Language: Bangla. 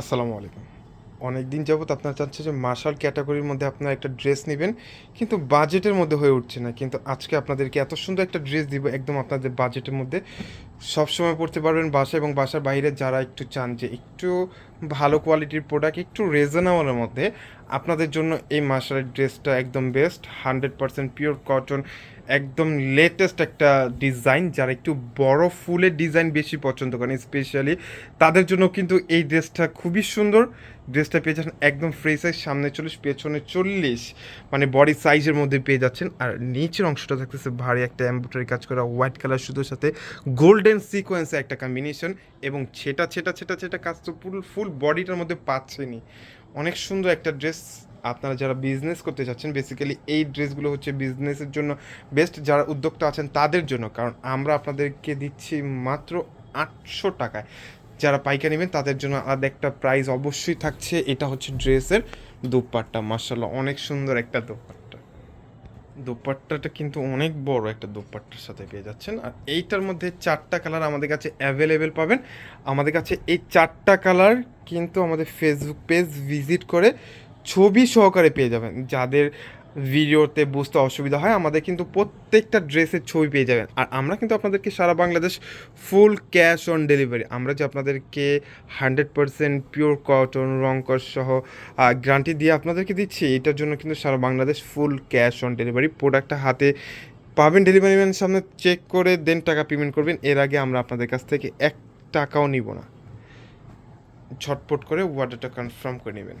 আসসালামু আলাইকুম। অনেক দিন যাবত আপনারা চাচ্ছে যে মার্শাল ক্যাটাগরির মধ্যে আপনারা একটা ড্রেস নেবেন, কিন্তু বাজেটের মধ্যে হয়ে উঠছে না। কিন্তু আজকে আপনাদেরকে এত সুন্দর একটা ড্রেস দিব একদম আপনাদের বাজেটের মধ্যে। সবসময় পড়তে পারবেন বাসা এবং বাসার বাইরে যারা একটু চান যে একটু ভালো কোয়ালিটির প্রোডাক্ট একটু রিজনেবলের মধ্যে। আপনাদের জন্য এই মার্শালের ড্রেসটা একদম best hundred percent pure cotton একদম লেটেস্ট একটা ডিজাইন যারা একটু বড় ফুলের ডিজাইন বেশি পছন্দ করেন স্পেশালি তাদের জন্য কিন্তু এই ড্রেসটা খুবই সুন্দর। ড্রেসটা পেয়ে যাচ্ছেন একদম ফ্রি সাইজ সামনে চল্লিশ, পেছনে চল্লিশ। মানে বডি সাইজের মধ্যে পেয়ে যাচ্ছেন। আর নিচের অংশটা থাকতেছে ভারী একটা এম্ব্রয়ডারি কাজ করা হোয়াইট কালার শুধুর সাথে গোল্ডেন সিকোয়েন্সের একটা কম্বিনেশন এবং ছেটা ছেটা ছেটা ছেটা কাজ তো ফুল ফুল বডিটার মধ্যে পাচ্ছেনই। অনেক সুন্দর একটা ড্রেস আপনারা যারা বিজনেস করতে চাচ্ছেন বেসিক্যালি এই ড্রেসগুলো হচ্ছে বিজনেসের জন্য বেস্ট যারা উদ্যোক্তা আছেন তাদের জন্য। কারণ আমরা আপনাদেরকে দিচ্ছি মাত্র আটশো টাকায়। যারা পাইকারি নেবেন তাদের জন্য আলাদা একটা প্রাইস অবশ্যই থাকছে। এটা হচ্ছে ড্রেসের দোপাট্টা। মার্শাল্লাহ অনেক সুন্দর একটা দোপাট্টা। দোপাট্টাটা কিন্তু অনেক বড় একটা দোপাট্টার সাথে পেয়ে যাচ্ছেন। আর এইটার মধ্যে চারটা কালার আমাদের কাছে অ্যাভেলেবেল পাবেন। আমাদের কাছে এই চারটা কালার কিন্তু আমাদের ফেসবুক পেজ ভিজিট করে ছবি সহকারে পেয়ে যাবেন। যাদের ভিডিওতে বুঝতে অসুবিধা হয়, আমাদের কিন্তু প্রত্যেকটা ড্রেসের ছবি পেয়ে যাবেন। আর আমরা কিন্তু আপনাদেরকে সারা Bangladesh full cash on delivery আমরা যে আপনাদেরকে হান্ড্রেড পারসেন্ট পিওর কটন রংকর সহ গ্যারান্টি দিয়ে আপনাদেরকে দিচ্ছি, এটার জন্য কিন্তু সারা Bangladesh full cash on delivery প্রোডাক্টটা হাতে পাবেন ডেলিভারি ম্যানের সামনে চেক করে দেন টাকা পেমেন্ট করবেন। এর আগে আমরা আপনাদের কাছ থেকে এক টাকাও নিব না। ঝটপট করে ওয়ার্ডারটা কনফার্ম করে নেবেন।